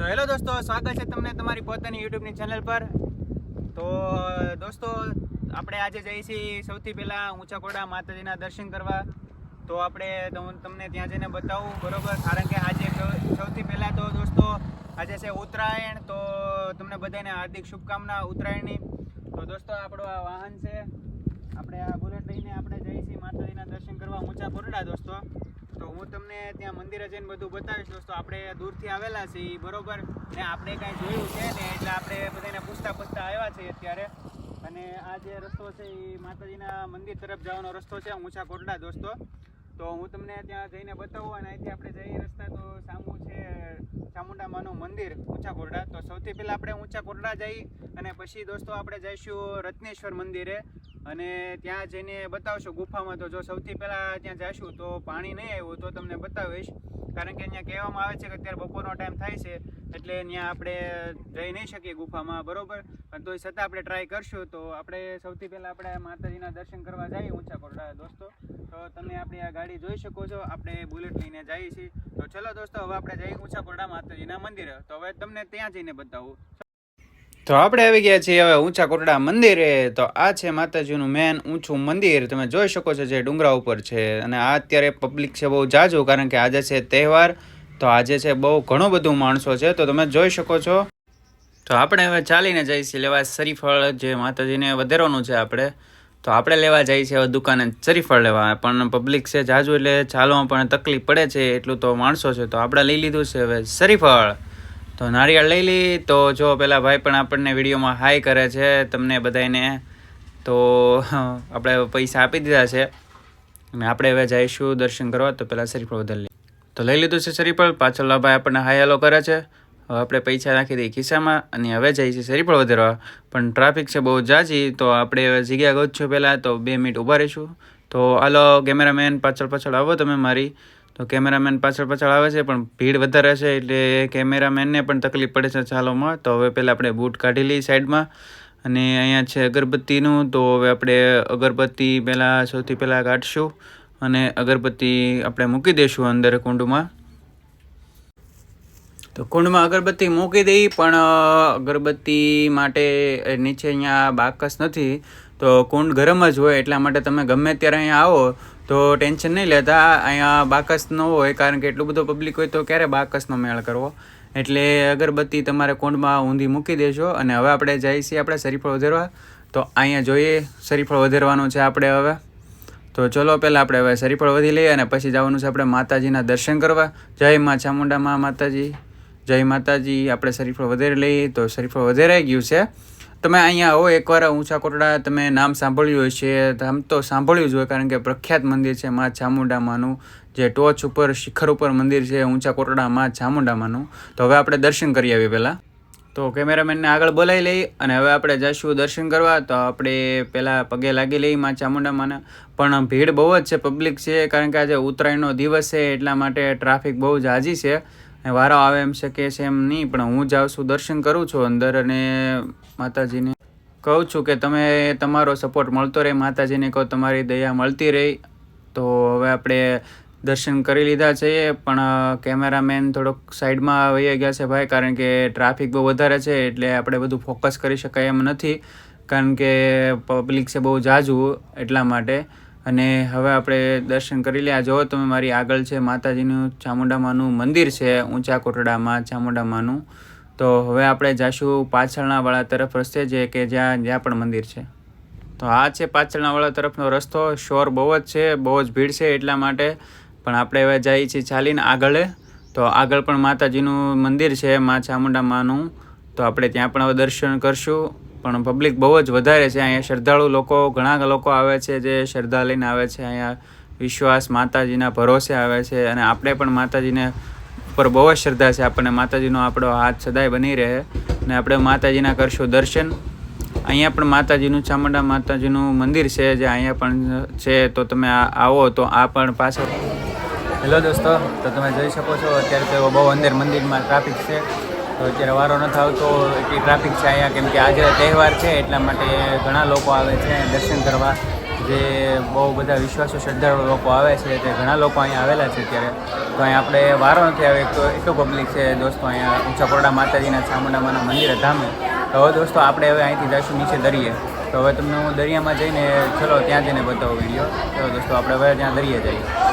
તો હેલો દોસ્તો, સ્વાગત છે તમને તમારી પોતાની યુટ્યુબની ચેનલ પર. તો, દોસ્તો, આપણે આજે જઈએ છીએ સૌથી પહેલાં ઊંચા કોડા માતાજીના દર્શન કરવા. તો આપણે તમ- તમને ત્યાં જઈને બતાવું, બરોબર? કારણ કે આજે સૌથી પહેલાં તો દોસ્તો, આજે છે ઉત્તરાયણ, તો તમને બધાને હાર્દિક શુભકામના ઉત્તરાયણની. તો દોસ્તો, આપણું આ વાહન છે. આપણે આ બુલેટ લઈને આપણે જઈએ છીએ માતાજીના દર્શન કરવા ઊંચા કોરડા દોસ્તો. તો હું તમને ત્યાં મંદિરે જઈને બધું બતાવીશ દોસ્તો. આપણે દૂરથી આવેલા છીએ, બરોબર? ને આપણે કાંઈ જોયું છે ને, એટલે આપણે બધાને પૂછતા પૂછતા આવ્યા છીએ અત્યારે. અને આ જે રસ્તો છે એ માતાજીના મંદિર તરફ જવાનો રસ્તો છે, ઊંચા કોટડા દોસ્તો. તો હું તમને ત્યાં જઈને બતાવું અને અહીંથી આપણે જઈએ રસ્તા તો સામું છે ચામુંડા માનું મંદિર, ઊંચા કોટડા તો સૌથી પહેલાં આપણે ઊંચા કોટડા જઈ અને પછી દોસ્તો આપણે જઈશું રત્નેશ્વર મંદિરે. અને ત્યાં જઈને બતાવશું, ગુફામાં તો જો સૌથી પહેલાં ત્યાં જઈશું તો પાણી નહીં આવ્યું તો તમને બતાવીશ. કારણ કે અહીંયા કહેવામાં આવે છે કે અત્યારે બપોરનો ટાઈમ થાય છે, એટલે ત્યાં આપણે જઈ નહીં શકીએ ગુફામાં, બરોબર? પણ તોય છતાં આપણે ટ્રાય કરશું તો આપણે સૌથી પહેલાં આપણે માતાજીના દર્શન કરવા જઈએ ઊંચા કોરડા દોસ્તો. તો તમે આપણી આ ગાડી જોઈ શકો છો, આપણે બુલેટ લઈને જઈએ છીએ. તો ચલો દોસ્તો, હવે આપણે જઈએ ઊંચા કોરડા માતાજીના મંદિરે. તો હવે તમને ત્યાં જઈને બતાવું. તો આપણે આવી ગયા છીએ હવે ઊંચા કોટડા મંદિરે. તો આ છે માતાજીનું મેન ઊંચું મંદિર. તમે જોઈ શકો છો જે ડુંગરા ઉપર છે. અને આ અત્યારે પબ્લિક છે બહુ જાજુ, કારણ કે આજે છે તહેવાર. તો આજે છે બહુ ઘણું બધું માણસો છે. તો તમે જોઈ શકો છો. તો આપણે હવે ચાલીને જઈશું. લેવા શરીફળ જે માતાજીને વધેરવાનું છે આપણે. તો આપણે લેવા જઈએ છીએ હવે દુકાને શરીફળ લેવા. પણ પબ્લિક છે જાજુ એટલે ચાલવામાં પણ તકલીફ પડે છે. એટલું તો માણસો છે. તો આપણે લઈ લીધું છે હવે શરીફળ. તો નારિયેળ લઈ લઈ તો જો પેલા ભાઈ પણ આપણને વિડીયોમાં હાય કરે છે તમને બધાને તો આપણે પૈસા આપી દીધા છે. અને આપણે હવે જઈશું દર્શન કરવા, તો પહેલાં શરીફળ વધારે તો લઈ લીધું છે શરીફળ. પાછળ ભાઈ આપણને હાય હલો કરે છે. આપણે પૈસા નાખી દઈએ ખિસ્સામાં અને હવે જઈએ છીએ શરીફળ વધારવા. પણ ટ્રાફિક છે બહુ જાજી, તો આપણે હવે જગ્યા ગોતશું પહેલાં, તો બે મિનિટ ઊભા રહીશું. તો હાલો કેમેરામેન પાછળ પાછળ આવો તમે મારી. તો કેમેરામેન પાછળ પાછળ આવે છે, પણ ભીડ વધારે છે એટલે કેમેરામેનને પણ તકલીફ પડે છે ચાલોમાં. તો હવે પહેલાં આપણે બૂટ કાઢી લઈએ સાઈડમાં. અને અહીંયા છે અગરબત્તીનું, તો હવે આપણે અગરબત્તી પહેલાં સૌથી પહેલાં કાઢશું. અને અગરબત્તી આપણે મૂકી દઈશું અંદર કુંડમાં. તો કુંડમાં અગરબત્તી મૂકી દઈ, પણ અગરબત્તી માટે નીચે અહીંયા બાકસ નથી. તો કુંડ ગરમ જ હોય, એટલા માટે તમે ગમે ત્યારે અહીંયા આવો, તો ટેન્શન નહીં લેતા. અહીંયા બાકસ ન હોય, કારણ કે એટલું બધું પબ્લિક હોય તો ક્યારે બાકસનો મેળ કરવો? એટલે અગરબત્તી તમારે કુંડમાં ઊંધી મૂકી દેજો. અને હવે આપણે જઈએ છીએ આપણે શરીફળ વધારવા. તો અહીંયા જોઈએ, શરીફળ વધારવાનું છે આપણે હવે. તો ચલો પહેલાં આપણે હવે શરીફળ વધી લઈએ અને પછી જવાનું છે આપણે માતાજીના દર્શન કરવા. જય મા ચામુંડા માતાજી. જય માતાજી, આપણે શરીફળ વધારે લઈએ તો શરીફળ વધારાઈ ગયું છે. તમે અહીંયા આવો એકવાર ઊંચા કોટડા તમે નામ સાંભળ્યું હશે આમ તો સાંભળ્યું જ હોય, કારણ કે પ્રખ્યાત મંદિર છે મા ચામુંડામાનું, જે ટોચ ઉપર, શિખર ઉપર મંદિર છે, ઊંચા કોટડા મા ચામુંડામાનું. તો હવે આપણે દર્શન કરી આવીએ પહેલાં. તો કેમેરામેનને આગળ બોલાવી લઈ, અને હવે આપણે જઈશું દર્શન કરવા. તો આપણે પહેલાં પગે લાગી લઈ મા ચામુંડામાના. પણ ભીડ બહુ જ છે, પબ્લિક છે, કારણ કે આજે ઉત્તરાયણનો દિવસ છે, એટલા માટે ટ્રાફિક બહુ જ હાજી છે. વારો આવે એમ શકે છે એમ નહીં, પણ હું જાઉં છું દર્શન કરું છું અંદર અને માતાજીને કહું છું કે તમે તમારો સપોર્ટ મળતો રહે, માતાજીને કહો તમારી દયા મળતી રહી. તો હવે આપણે દર્શન કરી લીધા છે, પણ કેમેરામેન થોડોક સાઈડમાં વહી ગયા છે ભાઈ, કારણ કે ટ્રાફિક બહુ વધારે છે, એટલે આપણે બધું ફોકસ કરી શકાય એમ નથી. કારણ કે પબ્લિક છે બહુ જાજુ એટલા માટે. અને હવે આપણે દર્શન કરી લે આ જો તમે મારી આગળ છે, માતાજીનું, ચામુંડામાનું મંદિર છે, ઊંચા કોટડામાં ચામુંડામાનું, તો હવે આપણે જાશું પાછળના વાળા તરફ રસ્તે જે કે જ્યાં જ્યાં પણ મંદિર છે. તો આ છે પાછળના વાળા તરફનો રસ્તો. શોર બહુ જ છે, બહુ જ ભીડ છે એટલા માટે. પણ આપણે હવે જઈએ છીએ ચાલીને આગળ. તો આગળ પણ માતાજીનું મંદિર છે, મા ચામુંડા માનું તો આપણે ત્યાં પણ હવે દર્શન કરશું. પણ પબ્લિક બહુ જ વધારે છે. અહીંયા શ્રદ્ધાળુ લોકો, ઘણા લોકો આવે છે જે શ્રદ્ધા લઈને આવે છે. અહીંયા વિશ્વાસ માતાજીના ભરોસે આવે છે અને આપણે પણ માતાજીને ઉપર બહુ જ શ્રદ્ધા છે. આપણને માતાજીનો આપણો હાથ સદાય બની રહે અને આપણે માતાજીના કરશું દર્શન. અહીંયા પણ માતાજીનું ચામુંડા માતાજીનું મંદિર છે જે અહીંયા પણ છે. તો તમે આવો તો આ પણ પાછળ. હેલો દોસ્તો, તો તમે જોઈ શકો છો, અત્યારે તો બહુ અંદર મંદિરમાં ટ્રાફિક છે. તો અત્યારે વારો નથી આવતો એટલી ટ્રાફિક છે અહીંયા, કેમ કે આજે તહેવાર છે, એટલા માટે ઘણા લોકો આવે છે દર્શન કરવા. જે બહુ બધા વિશ્વાસો, શ્રદ્ધાળુ લોકો આવે છે, તે ઘણા લોકો અહીંયા આવેલા છે અત્યારે. તો અહીંયા આપણે વારો નથી આવે તો એટલું પબ્લિક છે દોસ્તો, અહીંયા ઊંચા માતાજીના ચામુંડામાના મંદિરે ધામે તો હવે દોસ્તો આપણે હવે અહીંથી જઈશું નીચે દરિયે. તો હવે તમને હું દરિયામાં જઈને, ચલો ત્યાં જઈને બતાવો વીડિયો ચલો દોસ્તો આપણે હવે ત્યાં દરિયે જઈએ.